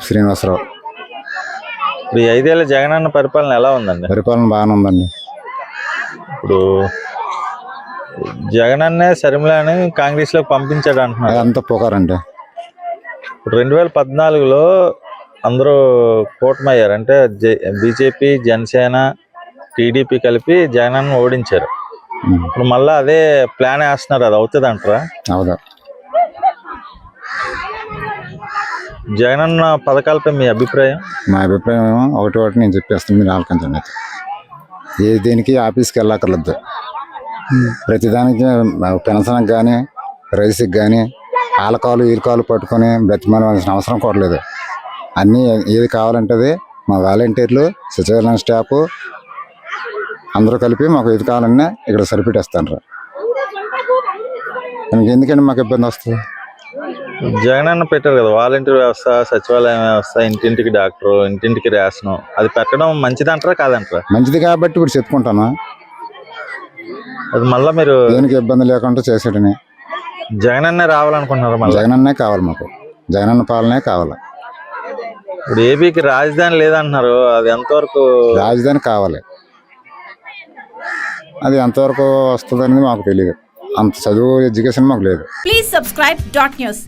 శ్రీనివాసరావు. ఇప్పుడు ఈ ఐదేళ్ళ జగనన్న పరిపాలన ఎలా ఉందండి? పరిపాలన బాగానే ఉందండి. ఇప్పుడు జగనన్నే షర్మిలని కాంగ్రెస్లో పంపించాడు అంటున్నారు. అదంతా పుకారండి. ఇప్పుడు రెండు వేల పద్నాలుగులో అందరూ కూటమయ్యారు. అంటే బీజేపీ జనసేన టీడీపీ కలిపి జగనన్న ఓడించారు. ఉం. ఇప్పుడు మళ్ళీ అదే ప్లాన్ వేస్తున్నారు. అది అవుతుంది అంటారా అవుదా. జగనన్న పథకాలపై మీ అభిప్రాయం? మా అభిప్రాయం ఏమో ఒకటి ఒకటి నేను చెప్పేస్తాను మీరు ఆలకించండి. ఏ దేనికి ఆఫీస్కి వెళ్ళక్కర్లేదు. ప్రతిదానికి పెన్షన్కి కానీ రైస్కి కానీ ఆలకాలు ఈలకాలు పట్టుకొని బ్రతిమాలవలసిన అవసరం కూడా లేదు. అన్నీ ఏది కావాలంటే అది మా వాలంటీర్లు సచివాలయం స్టాఫ్ అందరూ కలిపి మాకు ఏది కావాలన్నా ఇక్కడ సరిపెట్టేస్తాను మనకి ఎందుకంటే మాకు ఇబ్బంది వస్తుంది? జగనన్న పెట్టారు కదా వాలంటీర్ వ్యవస్థ సచివాలయం వ్యవస్థ ఇంటింటికి డాక్టర్ ఇంటింటికి రేషన్ అది పెట్టడం మంచిదంటారా కాదంటారా? మంచిది కాబట్టి ఇప్పుడు చెప్పుకుంటాను. అది మళ్ళీ మీరు దేనికి ఇబ్బంది లేకుండా చేసేటని. జగనన్నే రావాలనుకుంటున్నారు మళ్ళీ? జగనన్నే కావాలి మాకు. జగనన్న పాలనే కావాలి. ఇప్పుడు ఏపీకి రాజధాని లేదంటున్నారు అది ఎంతవరకు రాజధాని కావాలి. అది ఎంతవరకు వస్తుంది అనేది మాకు తెలియదు అంత చదువు ఎడ్యుకేషన్ మాకు లేదు. Please subscribe dot news.